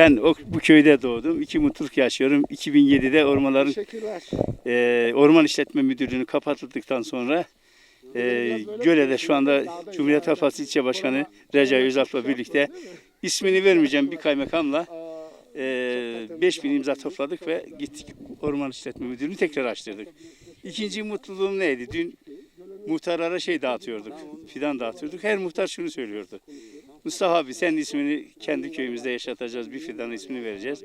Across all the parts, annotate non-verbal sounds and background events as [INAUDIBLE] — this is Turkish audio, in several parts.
Ben o, bu köyde doğdum. İki mutluluk yaşıyorum. 2007'de ormanların e, Orman İşletme Müdürlüğü'nü kapatıldıktan sonra e, Göle'de şu anda Cumhuriyet Halk Partisi İlçe Başkanı Recai Özalp'la birlikte ismini vermeyeceğim bir kaymakamla e, 5000 imza topladık ve gittik Orman İşletme Müdürlüğü'nü tekrar açtırdık. İkinci mutluluğum neydi? Dün muhtarlara şey dağıtıyorduk, fidan dağıtıyorduk. Her muhtar şunu söylüyordu. Mustafa abi senin ismini kendi köyümüzde yaşatacağız, bir fidanın ismini vereceğiz.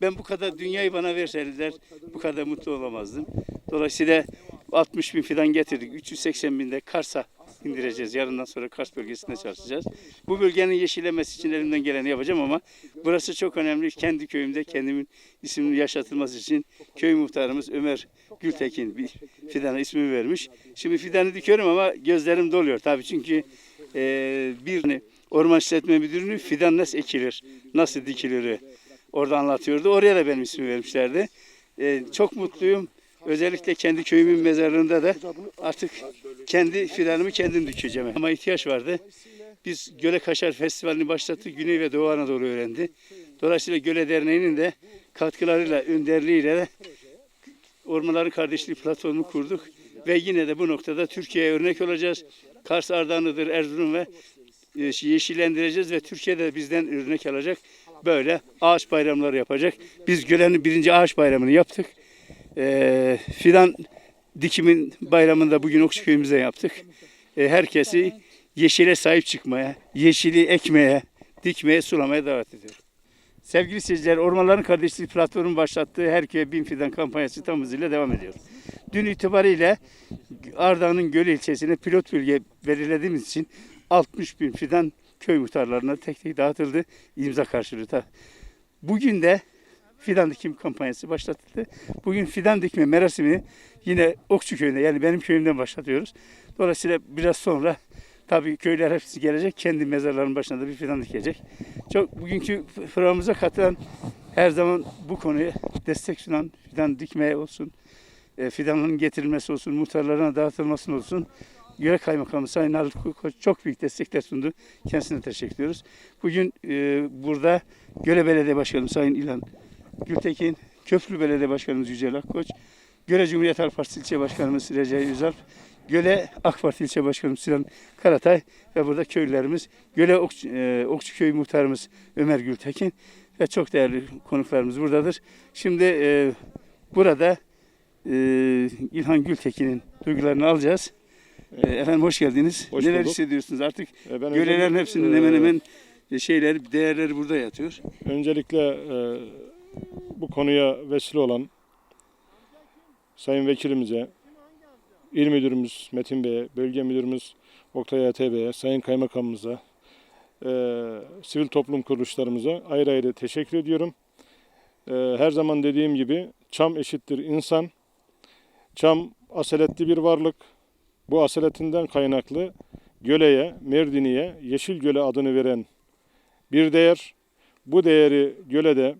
Ben bu kadar dünyayı bana verseler bu kadar mutlu olamazdım. Dolayısıyla 60 bin fidan getirdik. 380 bin de Kars'a indireceğiz. Yarından sonra Kars bölgesinde çalışacağız. Bu bölgenin yeşillemesi için elimden geleni yapacağım ama burası çok önemli. Kendi köyümde kendimin isminin yaşatılması için köy muhtarımız Ömer Gültekin bir fidana ismini vermiş. Şimdi fidanı dikiyorum ama gözlerim doluyor tabii çünkü e, bir Orman İşletme Müdürlüğü fidan nasıl ekilir, nasıl dikilir orada anlatıyordu. Oraya da benim ismimi vermişlerdi. E, çok mutluyum. Özellikle kendi köyümün mezarlığında da artık kendi fidanımı kendim dikeceğim. Ama ihtiyaç vardı. Biz Göle Kaşar Festivali'ni başlattık. Güney ve Doğu Anadolu öğrendi. Dolayısıyla Göle Derneği'nin de katkılarıyla, önderliğiyle de Ormanların Kardeşliği platformu kurduk. Ve yine de bu noktada Türkiye'ye örnek olacağız. Kars Ardahan'ıdır, Erzurum ve yeşillendireceğiz ve Türkiye'de de bizden örnek alacak. Böyle ağaç bayramları yapacak. Biz Gölen'in birinci ağaç bayramını yaptık. E, fidan dikimin bayramında bugün Okçuköy'ümüzde yaptık. E, herkesi yeşile sahip çıkmaya, yeşili ekmeye, dikmeye, sulamaya davet ediyorum. Sevgili seyirciler, Ormanların Kardeşliği platformu başlattığı Her Köye Bin Fidan kampanyası tam hızıyla devam ediyor. Dün itibariyle Ardahan'ın Göl ilçesine pilot bölge belirlediğimiz için 60 bin fidan köy muhtarlarına tek tek dağıtıldı imza karşılığı. da. Bugün de fidan dikim kampanyası başlatıldı. Bugün fidan dikme merasimini yine Okçu köyünde yani benim köyümden başlatıyoruz. Dolayısıyla biraz sonra tabii köyler hepsi gelecek. Kendi mezarlarının başına da bir fidan dikecek. Çok bugünkü programımıza katılan her zaman bu konuya destek sunan fidan dikmeye olsun, e, fidanların getirilmesi olsun, muhtarlarına dağıtılması olsun. Göle Kaymakamı Sayın Halit Koç çok büyük destekler sundu. Kendisine teşekkür ediyoruz. Bugün e, burada Göle Belediye Başkanı Sayın İlhan Gültekin, Köprü Belediye Başkanımız Yücel Akkoç, Göle Cumhuriyet Halk Partisi İlçe Başkanımız Recai Üzalp, Göle AK Parti İlçe Başkanımız Sinan Karatay ve burada köylülerimiz, Göle Ok, e, Okçuköy Muhtarımız Ömer Gültekin ve çok değerli konuklarımız buradadır. Şimdi e, burada e, İlhan Gültekin'in duygularını alacağız. E, efendim hoş geldiniz. Hoş Neler bulduk. hissediyorsunuz? Artık E, Ben Gölelerin öncelikle- hepsinin e, hemen hemen şeyleri, değerleri burada yatıyor. Öncelikle e, bu konuya vesile olan Sayın Vekilimize, İl Müdürümüz Metin Bey'e, Bölge Müdürümüz Oktay Ate Bey'e, Sayın Kaymakamımıza, e, sivil toplum kuruluşlarımıza ayrı ayrı teşekkür ediyorum. E, her zaman dediğim gibi çam eşittir insan. Çam asaletli bir varlık. Bu asaletinden kaynaklı Göle'ye, Merdini'ye Yeşil Göle adını veren bir değer. Bu değeri Göle'de,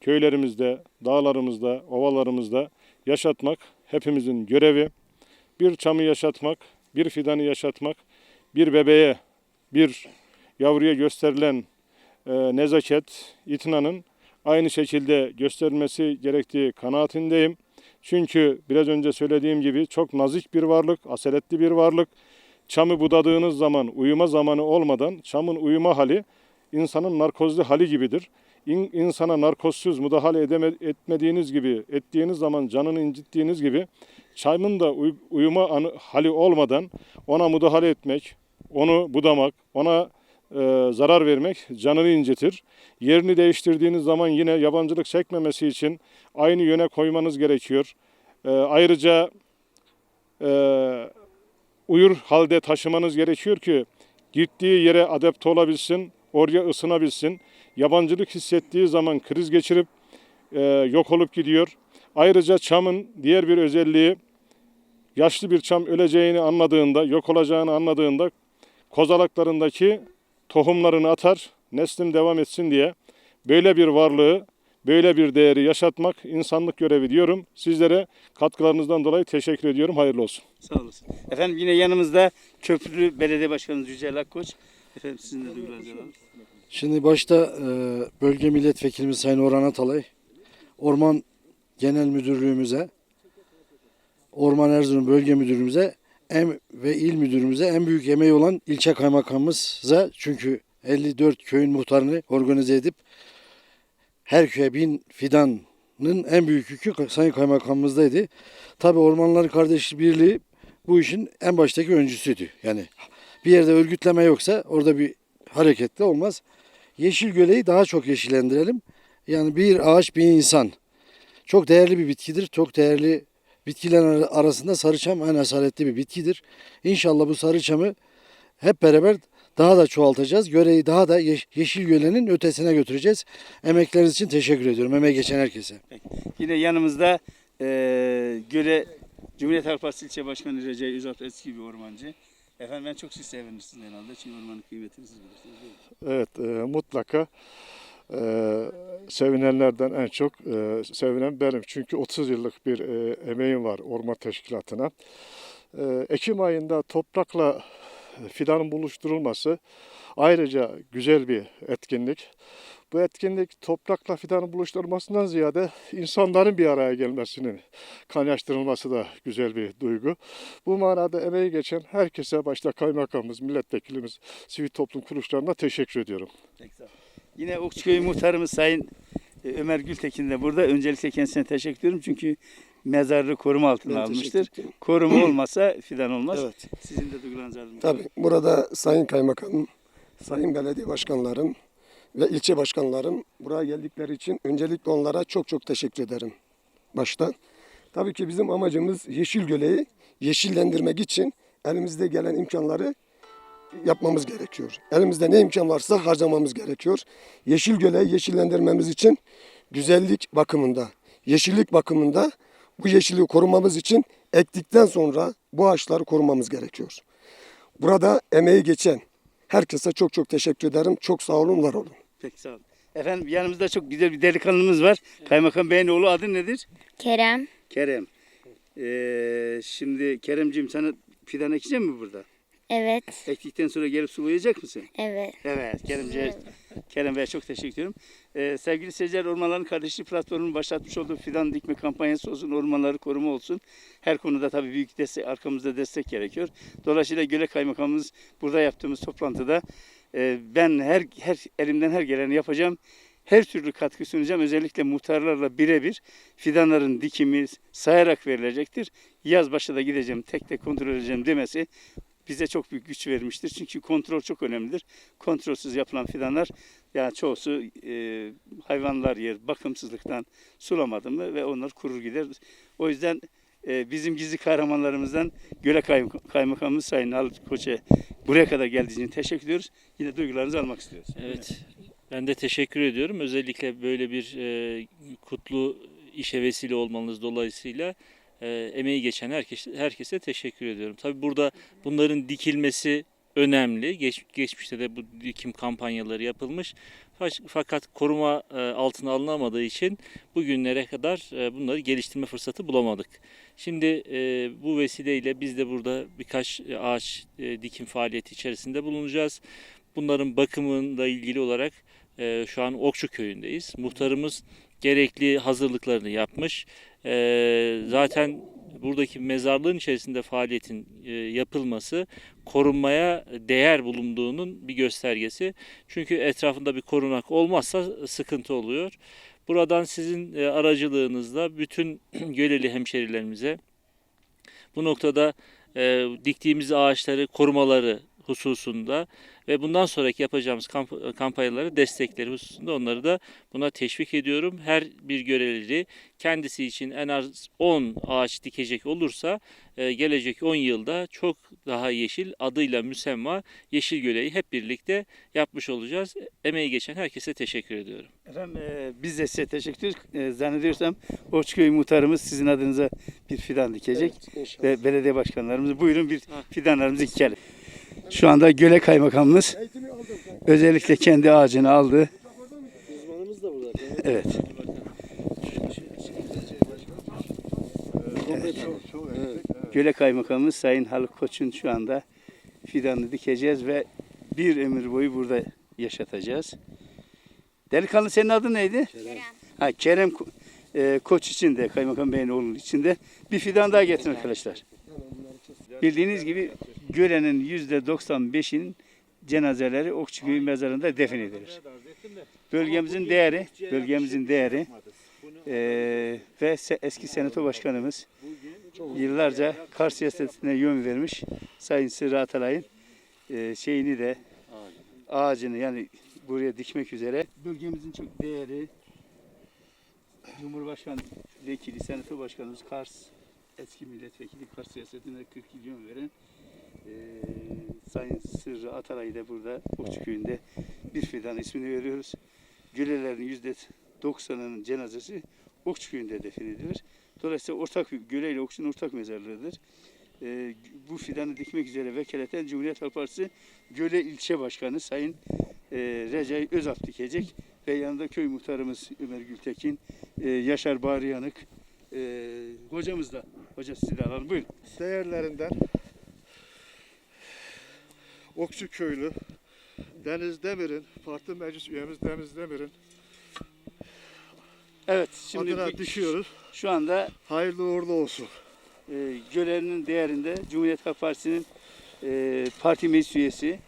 köylerimizde, dağlarımızda, ovalarımızda yaşatmak hepimizin görevi. Bir çamı yaşatmak, bir fidanı yaşatmak, bir bebeğe, bir yavruya gösterilen e, nezaket, itinanın aynı şekilde gösterilmesi gerektiği kanaatindeyim. Çünkü biraz önce söylediğim gibi çok nazik bir varlık, asaletli bir varlık. Çamı budadığınız zaman uyuma zamanı olmadan çamın uyuma hali insanın narkozlu hali gibidir. İn, insana narkozsuz müdahale edeme, etmediğiniz gibi, ettiğiniz zaman canını incittiğiniz gibi çamın da uy- uyuma anı, hali olmadan ona müdahale etmek, onu budamak, ona e, zarar vermek canını incitir. Yerini değiştirdiğiniz zaman yine yabancılık çekmemesi için aynı yöne koymanız gerekiyor. E, ayrıca e, uyur halde taşımanız gerekiyor ki gittiği yere adapte olabilsin, oraya ısınabilsin. Yabancılık hissettiği zaman kriz geçirip e, yok olup gidiyor. Ayrıca çamın diğer bir özelliği yaşlı bir çam öleceğini anladığında, yok olacağını anladığında kozalaklarındaki tohumlarını atar, neslim devam etsin diye böyle bir varlığı, böyle bir değeri yaşatmak insanlık görevi diyorum. Sizlere katkılarınızdan dolayı teşekkür ediyorum. Hayırlı olsun. Sağ olasın. Efendim yine yanımızda Köprülü Belediye Başkanımız Yücel Akkoç. Efendim sizin de duygularınızı alalım. Şimdi başta e, bölge milletvekilimiz Sayın Orhan Atalay, Orman Genel Müdürlüğümüze, Orman Erzurum Bölge Müdürümüze em ve il müdürümüze en büyük emeği olan ilçe kaymakamımıza çünkü 54 köyün muhtarını organize edip her köye bin fidanın en büyük yükü Sayın Kaymakamımızdaydı. Tabi Ormanlar Kardeşliği Birliği bu işin en baştaki öncüsüydü. Yani bir yerde örgütleme yoksa orada bir hareketli olmaz. Yeşil göleyi daha çok yeşillendirelim. Yani bir ağaç bir insan. Çok değerli bir bitkidir. Çok değerli bitkiler ar- arasında sarıçam en asaletli bir bitkidir. İnşallah bu sarıçamı hep beraber daha da çoğaltacağız. Göreyi daha da yeş- yeşil gölenin ötesine götüreceğiz. Emekleriniz için teşekkür ediyorum. Emeği geçen herkese. Yine yanımızda e, Göle Cumhuriyet Halk Partisi İlçe Başkanı Recai Üzat eski bir ormancı. Efendim ben çok siz sevinirsiniz herhalde. Çünkü ormanın kıymetini siz bilirsiniz. Evet e, mutlaka e, sevinenlerden en çok e, sevinen benim. Çünkü 30 yıllık bir e, emeğim var orman teşkilatına. E, Ekim ayında toprakla fidanın buluşturulması ayrıca güzel bir etkinlik. Bu etkinlik toprakla fidanın buluşturulmasından ziyade insanların bir araya gelmesinin kaynaştırılması da güzel bir duygu. Bu manada emeği geçen herkese başta kaymakamımız, milletvekilimiz, sivil toplum kuruluşlarına teşekkür ediyorum. Olun. Yine Okçuköy muhtarımız Sayın e, Ömer Gültekin de burada. Öncelikle kendisine teşekkür ediyorum. Çünkü mezarlığı koruma altına Ben almıştır. Koruma olmasa fidan olmaz. Evet. Sizin de duygularınızı alalım. Tabii burada Sayın Kaymakamım, Sayın Belediye Başkanlarım ve ilçe başkanlarım buraya geldikleri için öncelikle onlara çok çok teşekkür ederim başta. Tabii ki bizim amacımız Yeşil Göle'yi yeşillendirmek için elimizde gelen imkanları yapmamız gerekiyor. Elimizde ne imkan varsa harcamamız gerekiyor. Yeşil Göle'yi yeşillendirmemiz için güzellik bakımında, yeşillik bakımında bu yeşilliği korumamız için ektikten sonra bu ağaçları korumamız gerekiyor. Burada emeği geçen herkese çok çok teşekkür ederim. Çok sağ olun, var olun. Peki sağ olun. Efendim yanımızda çok güzel bir delikanlımız var. Kaymakam Bey'in oğlu adı nedir? Kerem. Kerem. Ee, şimdi Keremciğim sana fidan ekecek mi burada? Evet. Ektikten sonra gelip sulayacak mısın? Evet. Evet, Keremce, Kerem Bey'e çok teşekkür ediyorum. Ee, sevgili seyirciler, Ormanların Kardeşliği Platformu'nun başlatmış olduğu fidan dikme kampanyası olsun, ormanları koruma olsun. Her konuda tabii büyük destek, arkamızda destek gerekiyor. Dolayısıyla Göle Kaymakamımız burada yaptığımız toplantıda e, ben her, her elimden her geleni yapacağım. Her türlü katkı sunacağım. Özellikle muhtarlarla birebir fidanların dikimi sayarak verilecektir. Yaz başta da gideceğim, tek tek kontrol edeceğim demesi bize çok büyük güç vermiştir. Çünkü kontrol çok önemlidir. Kontrolsüz yapılan fidanlar yani çoğusu e, hayvanlar yer, bakımsızlıktan sulamadı mı ve onlar kurur gider. O yüzden e, bizim gizli kahramanlarımızdan Göle Kaym- Kaymakamımız Sayın Halit Koç'a buraya kadar geldiğiniz için teşekkür ediyoruz. Yine duygularınızı almak istiyoruz. Evet. Ben de teşekkür ediyorum. Özellikle böyle bir e, kutlu işe vesile olmanız dolayısıyla e, emeği geçen herkes, herkese teşekkür ediyorum. Tabii burada bunların dikilmesi önemli. Geç, geçmişte de bu dikim kampanyaları yapılmış. Fakat koruma e, altına alınamadığı için bugünlere kadar e, bunları geliştirme fırsatı bulamadık. Şimdi e, bu vesileyle biz de burada birkaç e, ağaç e, dikim faaliyeti içerisinde bulunacağız. Bunların bakımıyla ilgili olarak e, şu an Okçu köyündeyiz. Muhtarımız gerekli hazırlıklarını yapmış. E, zaten buradaki mezarlığın içerisinde faaliyetin e, yapılması korunmaya değer bulunduğunun bir göstergesi. Çünkü etrafında bir korunak olmazsa sıkıntı oluyor. Buradan sizin e, aracılığınızla bütün [CLEARS THROAT] Göleli hemşerilerimize bu noktada e, diktiğimiz ağaçları korumaları hususunda ve bundan sonraki yapacağımız kamp- kampanyaları destekleri hususunda onları da buna teşvik ediyorum. Her bir görevli kendisi için en az 10 ağaç dikecek olursa e, gelecek 10 yılda çok daha yeşil adıyla müsemma Yeşil Göle'yi hep birlikte yapmış olacağız. Emeği geçen herkese teşekkür ediyorum. Efendim e, biz de size teşekkür ediyoruz. E, zannediyorsam Okçuköy muhtarımız sizin adınıza bir fidan dikecek. İnşallah. ve belediye başkanlarımız buyurun bir fidanlarımızı dikelim. Şu anda Göle Kaymakamımız özellikle kendi ağacını aldı. Evet. Göle Kaymakamımız Sayın Haluk Koç'un şu anda fidanını dikeceğiz ve bir ömür boyu burada yaşatacağız. Delikanlı senin adın neydi? Kerem. Ha, Kerem Ko- e, Koç için de Kaymakam Bey'in oğlunun için de bir fidan daha getirin arkadaşlar. Bildiğiniz gibi Göle'nin yüzde 95'in cenazeleri Okçuköy mezarında defin edilir. Bölgemizin değeri, bölgemizin değeri e, ve eski senato başkanımız yıllarca Kars siyasetine yön vermiş. Sayın Sırrı Atalay'ın e, şeyini de ağacını yani buraya dikmek üzere bölgemizin çok değeri Cumhurbaşkanı Vekili, Senato Başkanımız Kars eski milletvekili Kars siyasetine 40 yıl yön veren e, Sayın Sırrı Atalay'ı da burada Okçuköy'ünde bir fidan ismini veriyoruz. Gölelerin yüzde 90'ının cenazesi Okçuköy'ünde defin edilir. Dolayısıyla ortak Göle ile Okçu'nun ortak mezarlığıdır. E, bu fidanı dikmek üzere vekaleten Cumhuriyet Halk Partisi Göle İlçe Başkanı Sayın e, Recai Özalp dikecek ve yanında köy muhtarımız Ömer Gültekin, e, Yaşar Bağrı Yanık, e, hocamız da. Hoca sizi de alalım. Buyurun. değerlerinden Okçu Köylü Deniz Demir'in, parti meclis üyemiz Deniz Demir'in Evet, şimdi adına düşüyoruz. şu anda Hayırlı uğurlu olsun. e, Göle'nin değerinde Cumhuriyet Halk Partisi'nin e, parti meclis üyesi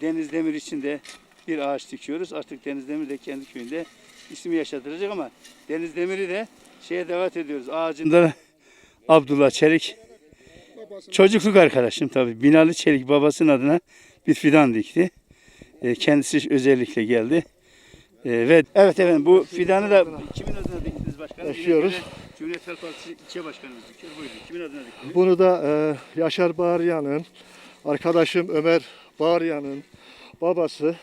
Deniz Demir için de bir ağaç dikiyoruz. Artık Deniz Demir de kendi köyünde ismi yaşatılacak ama Deniz Demir'i de şeye davet ediyoruz. Ağacında Abdullah Çelik çocukluk arkadaşım tabii. Binali Çelik babasının adına bir fidan dikti. E, kendisi özellikle geldi. E, ve evet efendim bu fidanı da kimin adına diktiniz başkanım? Yaşıyoruz. Cumhuriyet Halk Partisi ilçe başkanımız dikiyor. Buyurun. Kimin adına diktiniz? Bunu da e, Yaşar Bağıryan'ın, arkadaşım Ömer Bağıryan'ın babası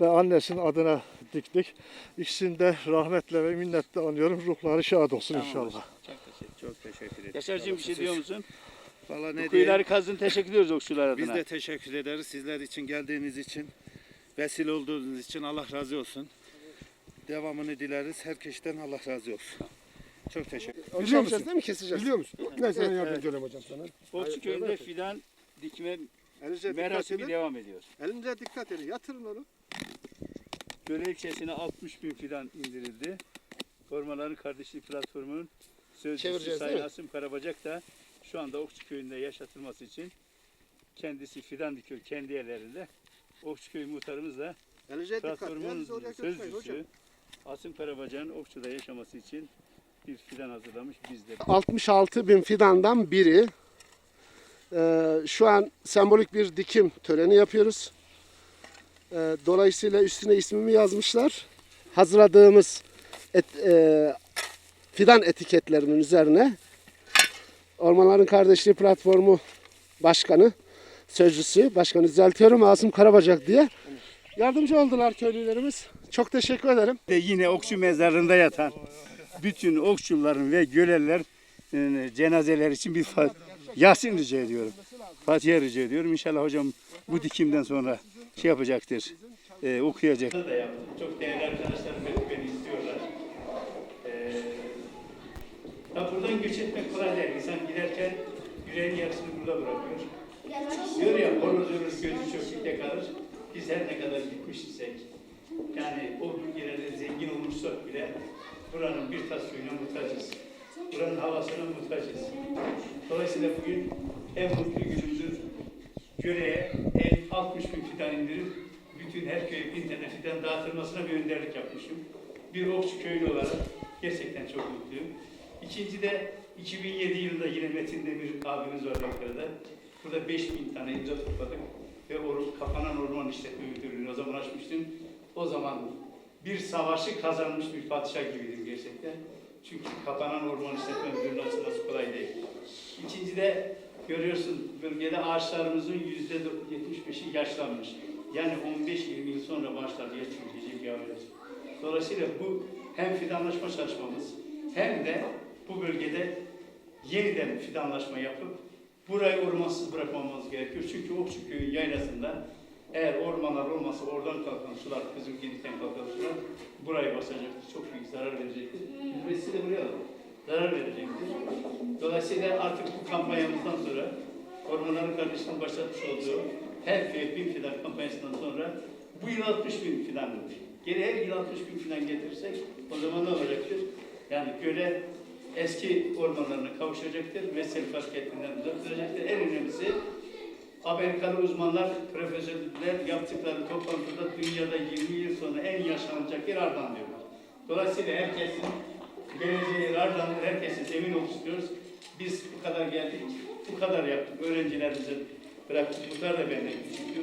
ve annesinin adına diktik. İkisini de rahmetle ve minnetle anıyorum. Ruhları şad olsun Tamam inşallah. hocam. Çok teşekkür, çok teşekkür ederim. Yaşar'cığım bir şey diyor musun? Valla Bu ne kuyuları diyeyim? kazdın teşekkür ediyoruz okçular adına. Biz de teşekkür ederiz sizler için geldiğiniz için. Vesile olduğunuz için Allah razı olsun. Devamını dileriz. Herkesten Allah razı olsun. Çok teşekkür Biliyor musun? değil mi keseceğiz? Biliyor musun? Ben sana yardımcı olayım hocam sana. Okçu köyünde fidan dikme Elinize merasimi edin. devam ediyor. Elinize dikkat edin. Yatırın onu. Göle ilçesine 60 bin fidan indirildi. Ormanların Kardeşlik Platformu'nun sözcüsü Sayın? Asım Karabacak da şu anda Okçu köyünde yaşatılması için kendisi fidan dikiyor kendi yerlerinde. Okçu köy muhtarımız da Elinize dikkat. platformun sözcüsü Asım Karabacak'ın Okçu'da yaşaması için bir fidan hazırlamış biz de. 66 bin fidandan biri. Ee, şu an sembolik bir dikim töreni yapıyoruz. Ee, dolayısıyla üstüne ismimi yazmışlar. Hazırladığımız et- e, fidan etiketlerinin üzerine Ormanların Kardeşliği Platformu Başkanı, sözcüsü, başkanı düzeltiyorum Asım Karabacak diye yardımcı oldular köylülerimiz. Çok teşekkür ederim. de yine okçu mezarında yatan bütün okçuların ve göleller e, cenazeler için bir fa- Yasin rica ediyorum. Fatiha rica ediyorum. İnşallah hocam bu dikimden sonra şey yapacaktır. E, okuyacak. Çok değerli arkadaşlarım E, buradan göç etmek kolay değil. İnsan giderken yüreğin yarısını burada bırakıyor. Diyor ya horuz ölür gözü çöplükte kalır. Biz her ne kadar gitmiş isek, yani o bölgelerde zengin olursak bile buranın bir tas suyuna muhtacız. Buranın havasına muhtacız. Dolayısıyla bugün en mutlu günümüzdür. Göre'ye el 60 bin fidan indirip bütün her köye bin tane fidan dağıtılmasına bir önderlik yapmışım. Bir okçu köylü olarak gerçekten çok mutluyum. İkinci de 2007 yılında yine Metin Demir abimiz var Ankara'da. Burada 5000 tane imza topladık ve o kapanan orman işletme müdürlüğünü o zaman açmıştım. O zaman bir savaşı kazanmış bir padişah gibiydim gerçekten. Çünkü kapanan orman işletme müdürlüğünün açılması kolay değil. İkinci de görüyorsun bölgede ağaçlarımızın yüzde 75'i yaşlanmış. Yani 15-20 yıl sonra başlar ya çürüyecek ya ölecek. Dolayısıyla bu hem fidanlaşma çalışmamız hem de bu bölgede yeniden fidanlaşma yapıp burayı ormansız bırakmamamız gerekiyor. Çünkü Okçuköy'ün yaylasında eğer ormanlar olmasa oradan kalkan sular, Kızılgedik'ten kalkan sular burayı basacaktır. Çok büyük zarar verecektir. Ücretsiz de buraya. Zarar verecektir. Dolayısıyla artık bu kampanyamızdan sonra Ormanların Kardeşliği'nin başlatmış olduğu her köye bin fidan kampanyasından sonra Bu yıl 60 bin dedi. Geri her yıl 60 bin filan getirirsek o zaman ne olacaktır? Yani göle eski ormanlarına kavuşacaktır. Vesel fasketinden uzaklaşacaktır. En önemlisi Amerikalı uzmanlar, profesörler yaptıkları toplantıda dünyada 20 yıl sonra en yaşanacak yer Ardahan diyorlar. Dolayısıyla herkesin geleceği Ardahan'dır, herkesin emin olsun istiyoruz. Biz bu kadar geldik, bu kadar yaptık. Öğrencilerimize bıraktık, bunlar da benden küçüktü.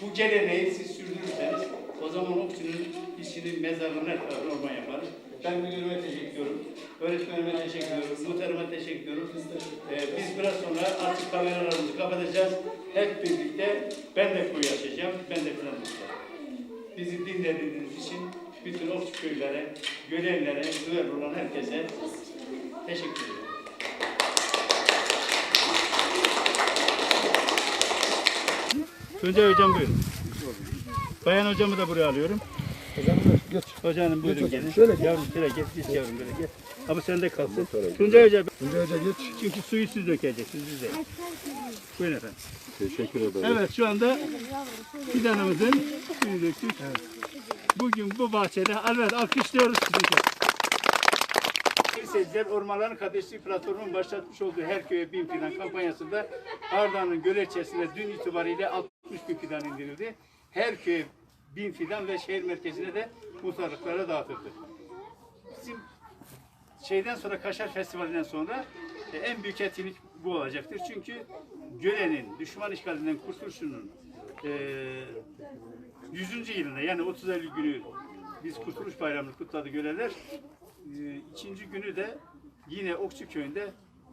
Bu geleneği siz sürdürürseniz o zaman Okçu'nun işini mezarına her tarafına orman yaparız. Ben müdürüme teşekkür ediyorum. Öğretmenime teşekkür ediyorum. Muhtarıma teşekkür ediyorum. Ee, biz biraz sonra artık kameralarımızı kapatacağız. Hep birlikte ben de kuyu açacağım. Ben de tutacağım. Bizi dinlediğiniz için bütün Okçu köylere, görevlere, duyarlı olan herkese teşekkür ederim. Tuncay hocam buyurun. Bayan hocamı da buraya alıyorum. Hocam geç. Hocam buyurun gelin. şöyle gel. Yavrum şöyle geç, geç yavrum böyle gel. Ama sen de kalsın. Tuncay Hoca Tuncay Hoca geç. çünkü suyu siz dökeceksiniz biz değil. Buyurun efendim. Teşekkür ederim. Evet şu anda fidanımızın suyu döktük. Bugün bu bahçede evet alkışlıyoruz sizi. Seyirciler Ormanların Kardeşliği Platformu'nun başlatmış olduğu Her Köye Bin Fidan kampanyasında Ardahan'ın Göleçesi'nde dün itibariyle 60 bin fidan indirildi. Her köye bin fidan ve şehir merkezine de muhtarlıklara dağıtıldı. Bizim şeyden sonra Kaşar Festivali'nden sonra e, en büyük etkinlik bu olacaktır. Çünkü Göle'nin düşman işgalinden kurtuluşunun e, 100. yılında yani 30 Eylül günü biz Kurtuluş Bayramı'nı kutladı Göleler. E, ikinci günü de yine Okçu Köyü'nde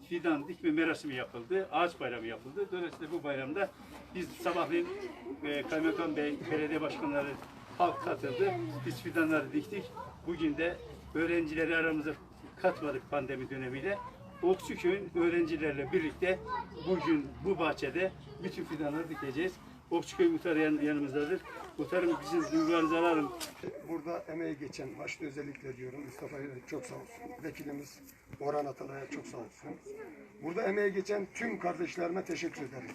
fidan dikme merasimi yapıldı. Ağaç bayramı yapıldı. Dolayısıyla bu bayramda biz sabahleyin e, Kaymakam Bey, belediye başkanları halk katıldı. Biz fidanları diktik. Bugün de öğrencileri aramıza katmadık pandemi dönemiyle. Okçuköy'ün öğrencilerle birlikte bugün bu bahçede bütün fidanları dikeceğiz. Okçuköy muhtarı yan- yanımızdadır. Muhtarım bizim duygularınızı alalım. Burada emeği geçen, başta özellikle diyorum Mustafa'ya da çok sağ olsun. Vekilimiz Orhan Atalay'a çok sağ olsun. Burada emeği geçen tüm kardeşlerime teşekkür ederim.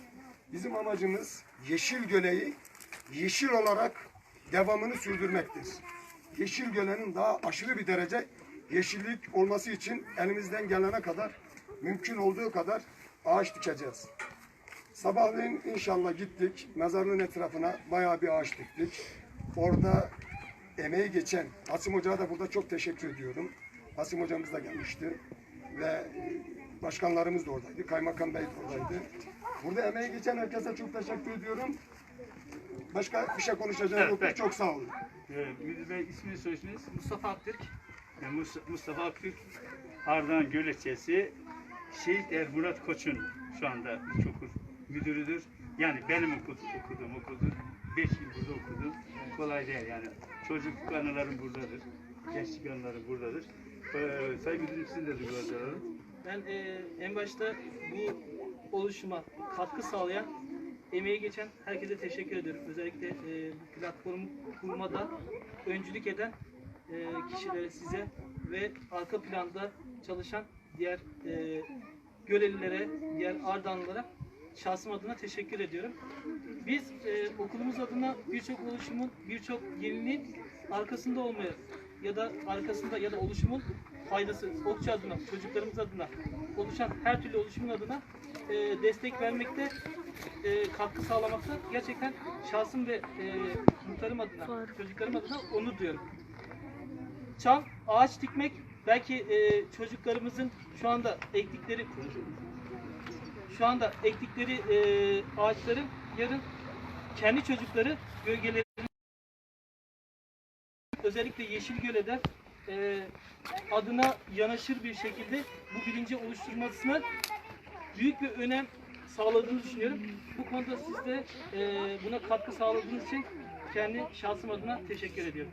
Bizim amacımız Yeşil Göle'yi yeşil olarak devamını sürdürmektir. Yeşil Göle'nin daha aşırı bir derece yeşillik olması için elimizden gelene kadar mümkün olduğu kadar ağaç dikeceğiz. Sabahleyin inşallah gittik. Mezarlığın etrafına bayağı bir ağaç diktik. Orada emeği geçen Asim Hoca'ya da burada çok teşekkür ediyorum. Asim Hocamız da gelmişti. Ve başkanlarımız da oradaydı. Kaymakam Bey de oradaydı. Burada emeği geçen herkese çok teşekkür ediyorum. Başka bir şey konuşacağım Evet, yok. evet. Çok sağ olun. Ee, Müdür Bey ismini soyisiniz? Mustafa Aktürk. Yani Mus- Mustafa Aktürk, Ardahan Göleçesi, Şehit Er Murat Koç'un şu anda ilkokul müdürüdür. Yani benim okudum, okuduğum okuldur. Beş yıl burada okudum. Kolay değil yani. Çocukluk anılarım buradadır. Gençlik anılarım buradadır. Ee, Sayın Müdürüm sizin de duygularınızı alalım. Ben e, en başta bu oluşuma katkı sağlayan, emeği geçen herkese teşekkür ediyorum. Özellikle e, platformu kurmada öncülük eden e, kişilere, size ve arka planda çalışan diğer e, Gölelilere, diğer Ardahanlılara şahsım adına teşekkür ediyorum. Biz e, okulumuz adına birçok oluşumun, birçok yeniliğin arkasında olmaya ya da arkasında ya da oluşumun faydası, Okçu adına, çocuklarımız adına, oluşan her türlü oluşumun adına e, destek vermekte, e, katkı sağlamakta gerçekten şahsım ve e, muhtarım adına, çocuklarım adına onur duyuyorum. Çam, ağaç dikmek belki e, çocuklarımızın şu anda ektikleri şu anda ektikleri e, ağaçların yarın kendi çocukları gölgeleri özellikle Yeşil Göle'den e, adına yanaşır bir şekilde bu bilinci oluşturmasına büyük bir önem sağladığını düşünüyorum. Bu konuda siz de e, buna katkı sağladığınız için kendi şahsım adına teşekkür ediyorum.